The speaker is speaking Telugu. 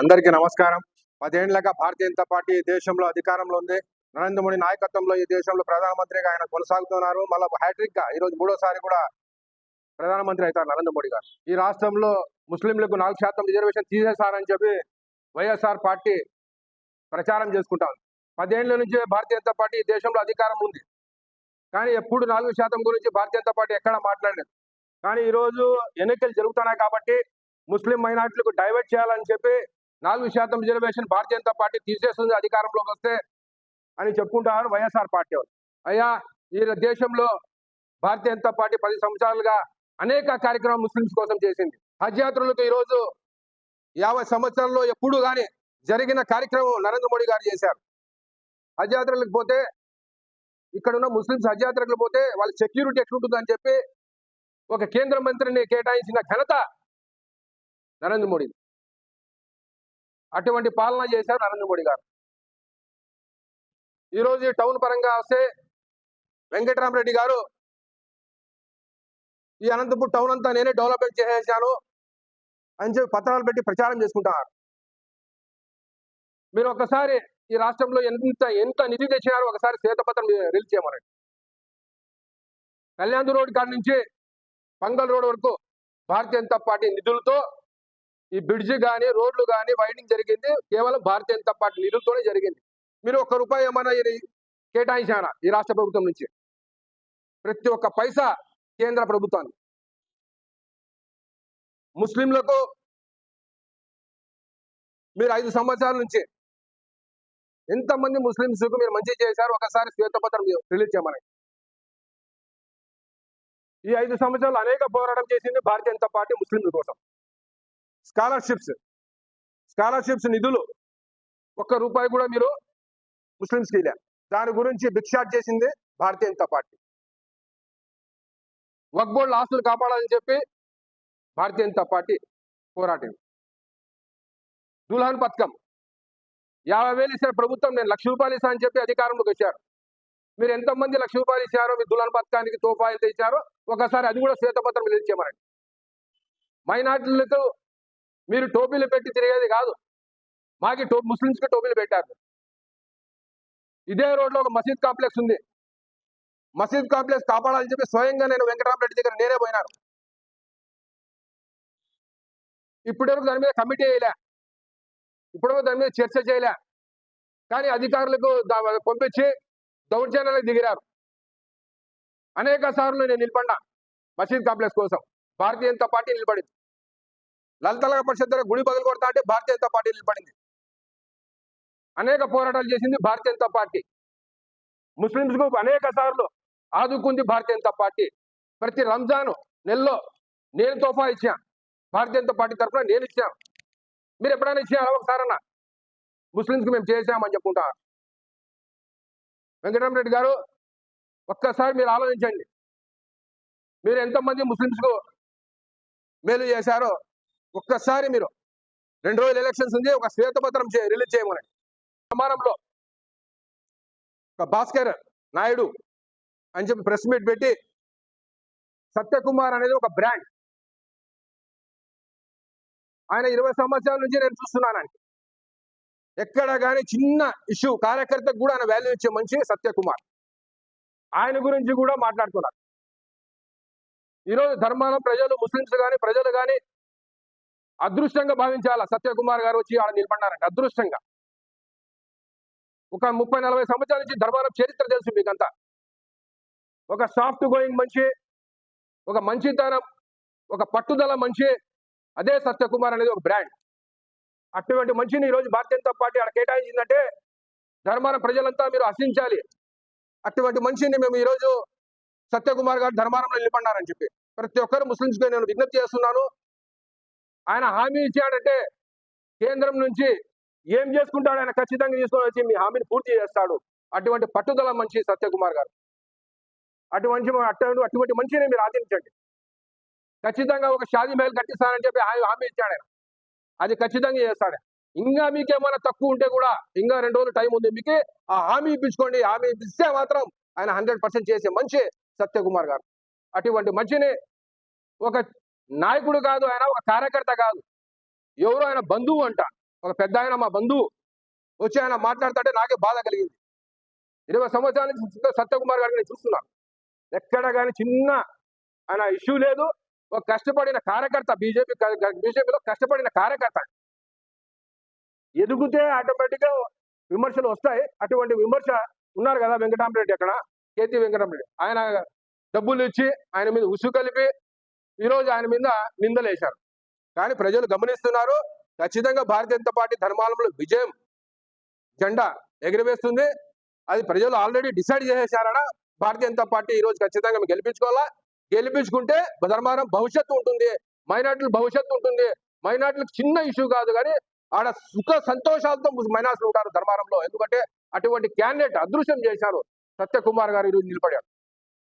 అందరికీ నమస్కారం. పదేండ్లగా భారతీయ జనతా పార్టీ దేశంలో అధికారంలో ఉంది. నరేంద్ర మోడీ నాయకత్వంలో ఈ దేశంలో ప్రధానమంత్రిగా ఆయన కొనసాగుతున్నారు. మళ్ళీ హ్యాట్రిక్గా ఈ రోజు మూడోసారి కూడా ప్రధానమంత్రి అవుతారు నరేంద్ర మోడీ గారు. ఈ రాష్ట్రంలో ముస్లింలకు నాలుగు శాతం రిజర్వేషన్ తీసేశారని చెప్పి వైఎస్ఆర్ పార్టీ ప్రచారం చేసుకుంటాం పదేళ్ళ నుంచి భారతీయ జనతా పార్టీ దేశంలో అధికారం ఉంది. కానీ ఎప్పుడు నాలుగు శాతం గురించి భారతీయ జనతా పార్టీ ఎక్కడ మాట్లాడలేదు. కానీ ఈ రోజు ఎన్నికలు జరుగుతున్నాయి కాబట్టి ముస్లిం మైనార్టీలకు డైవర్ట్ చేయాలని చెప్పి నాలుగు శాతం రిజర్వేషన్ భారతీయ జనతా పార్టీ తీసేస్తుంది అధికారంలోకి వస్తే అని చెప్పుకుంటారు వైఎస్ఆర్ పార్టీ వాళ్ళు. అయ్యా ఈ దేశంలో భారతీయ జనతా పార్టీ పది సంవత్సరాలుగా అనేక కార్యక్రమాలు ముస్లింస్ కోసం చేసింది. హజ్ యాత్రలకు ఈరోజు యాభై సంవత్సరాల్లో ఎప్పుడు కానీ జరిగిన కార్యక్రమం నరేంద్ర మోడీ గారు చేశారు. హజ్ యాత్రలకు పోతే ఇక్కడ ఉన్న ముస్లింస్ హజ్ యాత్రలకు పోతే వాళ్ళ సెక్యూరిటీ ఎట్లుంటుందని చెప్పి ఒక కేంద్ర మంత్రిని కేటాయించిన ఘనత నరేంద్ర మోడీ అటువంటి పాలన చేశారు నరేంద్ర మోడీ గారు. ఈరోజు ఈ టౌన్ పరంగా వస్తే వెంకటరామరెడ్డి గారు ఈ అనంతపూర్ టౌన్ అంతా నేనే డెవలప్మెంట్ చేసేసాను అని చెప్పి పత్రాలు పెట్టి ప్రచారం చేసుకుంటున్నారు. మీరు ఒకసారి ఈ రాష్ట్రంలో ఎంత ఎంత నిధి తెచ్చినారో ఒకసారి శ్వేతపత్రం రిలీజ్ చేయమనండి. కళ్యాణ్ రోడ్ కాడ నుంచి పంగల్ రోడ్ వరకు భారతీయ జనతా పార్టీ నిధులతో ఈ బ్రిడ్జ్ కానీ రోడ్లు కానీ వైడింగ్ జరిగింది. కేవలం భారతీయ జనతా పార్టీ నిధులతోనే జరిగింది. మీరు ఒక్క రూపాయి ఏమైనా కేటాయించారా ఈ రాష్ట్ర ప్రభుత్వం నుంచి? ప్రతి ఒక్క పైసా కేంద్ర ప్రభుత్వాన్ని ముస్లింలకు మీరు ఐదు సంవత్సరాల నుంచి ఎంతమంది ముస్లింస్ మీరు మంచి చేశారు? ఒకసారి శ్వేతపత్రం రిలీజ్ చేయమని ఈ ఐదు సంవత్సరాలు అనేక పోరాటం చేసింది భారతీయ జనతా పార్టీ ముస్లింల కోసం. స్కాలర్షిప్స్. స్కాలర్షిప్స్ నిధులు. ఒక్క రూపాయి కూడా మీరు ముస్లింస్కి ఇలే దాని గురించి బిక్షాట్ చేసింది భారతీయ జనతా పార్టీ. వక్బోర్డ్ ఆస్తులు కాపాడాలని చెప్పి భారతీయ జనతా పార్టీ పోరాటం దుల్హన్ పథకం. యాభై వేలు ఇస్తారు ప్రభుత్వం నేను లక్ష రూపాయలు ఇస్తా అని చెప్పి అధికారంలోకి వచ్చారు. మీరు ఎంతమంది లక్ష రూపాయలు ఇచ్చారో మీ దుల్హన్ పథకానికి తోఫా ఎంత ఇచ్చారో ఒకసారి అది కూడా శ్వేతపత్రం రిలీజ్ మైనార్టీలకు మీరు టోపీలు పెట్టి తిరిగేది కాదు. మాకి టో ముస్లింస్కి టోపీలు పెట్టారు. ఇదే రోడ్లో ఒక మసీద్ కాంప్లెక్స్ ఉంది. మసీద్ కాంప్లెక్స్ కాపాడాలని చెప్పి స్వయంగా నేను వెంకటరామరెడ్డి దగ్గర నేనే పోయినాను. ఇప్పటివరకు దాని మీద కమిటీ వేయలే. ఇప్పటివరకు దాని మీద చర్చ చేయలే. కానీ అధికారులకు పంపించి దౌర్జన్యాలకు దిగిరారు. అనేక సార్లు నేను నిలబడినా మసీద్ కాంప్లెక్స్ కోసం. భారతీయ జనతా పార్టీ నిలబడింది. లలితల పరిషత్ దగ్గర గుడి బదులు కొడతా అంటే భారతీయ జనతా పార్టీ నిలబడింది. అనేక పోరాటాలు చేసింది భారతీయ జనతా పార్టీ. ముస్లింస్కు అనేక సార్లు ఆదుకుంది భారతీయ జనతా పార్టీ. ప్రతి రంజాన్ నెలలో నేను తోఫా ఇచ్చా భారతీయ జనతా పార్టీ తరఫున నేను ఇచ్చాను. మీరు ఎప్పుడైనా ఇచ్చారా ఒకసారన్నా? ముస్లింస్కి మేము చేసామని చెప్పుకుంటా. వెంకటరామరెడ్డి గారు ఒక్కసారి మీరు ఆలోచించండి. మీరు ఎంతమంది ముస్లింస్కు మేలు చేశారో ఒక్కసారి మీరు రెండు రోజులు ఎలక్షన్స్ ఉంది ఒక శ్వేతపత్రం రిలీజ్ చేయమని సమానంలో ఒక భాస్కర్ నాయుడు అని చెప్పి ప్రెస్ మీట్ పెట్టి సత్యకుమార్ అనేది ఒక బ్రాండ్ ఆయన ఇరవై సంవత్సరాల నుంచి నేను చూస్తున్నానండి. ఎక్కడ కానీ చిన్న ఇష్యూ కార్యకర్తకు కూడా ఆయన వాల్యూ ఇచ్చే మనిషి సత్యకుమార్. ఆయన గురించి కూడా మాట్లాడుతున్నారు ఈరోజు ధర్మానం ప్రజలు ముస్లింస్ కానీ ప్రజలు కానీ అదృష్టంగా భావించాల? సత్యకుమార్ గారు వచ్చి ఆడ నిలబడినారంటే. అదృష్టంగా. ఒక ముప్పై నలభై సంవత్సరాల నుంచి ధర్మారం చరిత్ర తెలుసు మీకంతా. ఒక సాఫ్ట్ గోయింగ్ మనిషి ఒక మంచితనం ఒక పట్టుదల మనిషి అదే సత్యకుమార్ అనేది ఒక బ్రాండ్. అటువంటి మనిషిని ఈరోజు భారతీయ జనతా పార్టీ ఆడ కేటాయించిందంటే ధర్మారం ప్రజలంతా మీరు హసించాలి. అటువంటి మనిషిని మేము ఈరోజు సత్యకుమార్ గారు ధర్మారంలో నిలబడినారని చెప్పి. ప్రతి ఒక్కరు ముస్లింస్కి నేను విజ్ఞప్తి చేస్తున్నాను. ఆయన హామీ ఇచ్చాడంటే కేంద్రం నుంచి ఏం చేసుకుంటాడు ఆయన? ఖచ్చితంగా తీసుకొని వచ్చి మీ హామీని పూర్తి చేస్తాడు. అటువంటి పట్టుదల మంచి సత్యకుమార్ గారు. అటువంటి అటు అటువంటి మనిషిని మీరు ఆదరించండి. ఖచ్చితంగా ఒక షాదీ మహల్ కట్టిస్తానని చెప్పి ఆయన హామీ ఇచ్చాడు ఆయన. అది ఖచ్చితంగా చేస్తాడు. ఇంకా మీకేమైనా తక్కువ ఉంటే కూడా ఇంకా రెండు రోజులు టైం ఉంది మీకు ఆ హామీ ఇప్పించుకోండి. హామీ ఇస్తే మాత్రం ఆయన హండ్రెడ్ పర్సెంట్ చేసే మంచి సత్యకుమార్ గారు. అటువంటి మంచిని ఒక నాయకుడు కాదు ఆయన ఒక కార్యకర్త కాదు. ఎవరు ఆయన బంధువు అంట. ఒక పెద్ద ఆయన మా బంధువు. వచ్చి ఆయన మాట్లాడుతుంటే నాకే బాధ కలిగింది. ఇరవై సంవత్సరాల నుంచి సత్యకుమార్ గారిని నేను చూస్తున్నాను ఎక్కడ కానీ చిన్న ఆయన ఇష్యూ లేదు. ఒక కష్టపడిన కార్యకర్త బీజేపీ బీజేపీలో కష్టపడిన కార్యకర్త. ఎదుగుతే ఆటోమేటిక్గా విమర్శలు వస్తాయి. అటువంటి విమర్శ ఉన్నారు కదా వెంకటరామరెడ్డి అక్కడ. కేతి వెంకటరామరెడ్డి ఆయన డబ్బులు ఇచ్చి ఆయన మీద ఉసు కలిపి ఈరోజు ఆయన మీద నిందలేశారు. కానీ ప్రజలు గమనిస్తున్నారు ఖచ్చితంగా భారతీయ జనతా పార్టీ ధర్మాలంలో విజయం జెండా ఎగిరివేస్తుంది. అది ప్రజలు ఆల్రెడీ డిసైడ్ చేసేసారట భారతీయ జనతా పార్టీ ఈ రోజు ఖచ్చితంగా మేము గెలిపించుకోవాలా? గెలిపించుకుంటే ధర్మారం భవిష్యత్తు ఉంటుంది. మైనార్టీల భవిష్యత్తు ఉంటుంది. మైనార్టీలకు చిన్న ఇష్యూ కాదు కానీ ఆడ సుఖ సంతోషాలతో మైనార్టీలు ఉంటారు ధర్మారంలో. ఎందుకంటే అటువంటి క్యాండిడేట్ అదృశ్యం చేశారు సత్యకుమార్ గారు ఈరోజు నిలబడారు.